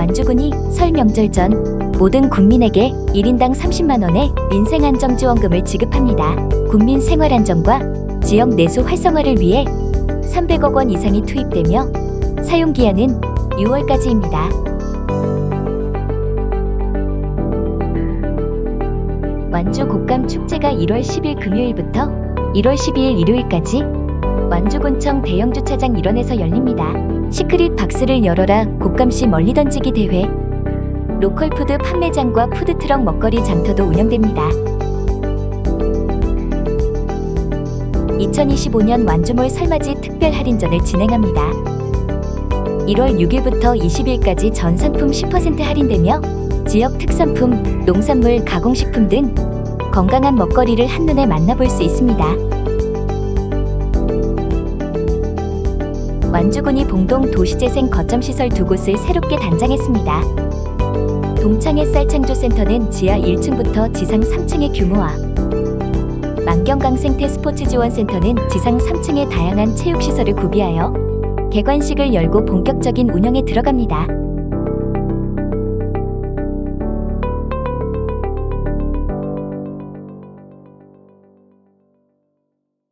완주군이 설 명절 전 모든 국민에게 1인당 30만 원의 민생안정지원금을 지급합니다. 국민 생활안정과 지역 내수 활성화를 위해 300억 원 이상이 투입되며 사용 기한은 6월까지입니다. 완주 곡감 축제가 1월 10일 금요일부터 1월 12일 일요일까지 완주군청 대형 주차장 일원에서 열립니다. 시크릿 박스를 열어라 곡감시 멀리 던지기 대회 로컬 푸드 판매장과 푸드트럭 먹거리 장터도 운영됩니다. 2025년 완주몰 설맞이 특별 할인전을 진행합니다. 1월 6일부터 20일까지 전 상품 10% 할인되며 지역 특산품, 농산물, 가공식품 등 건강한 먹거리를 한눈에 만나볼 수 있습니다. 완주군이 봉동 도시재생 거점 시설 두 곳을 새롭게 단장했습니다. 동창 햇살 창조센터는 지하 1층부터 지상 3층의 규모와 만경강 생태 스포츠 지원센터는 지상 3층의 다양한 체육시설을 구비하여 개관식을 열고 본격적인 운영에 들어갑니다.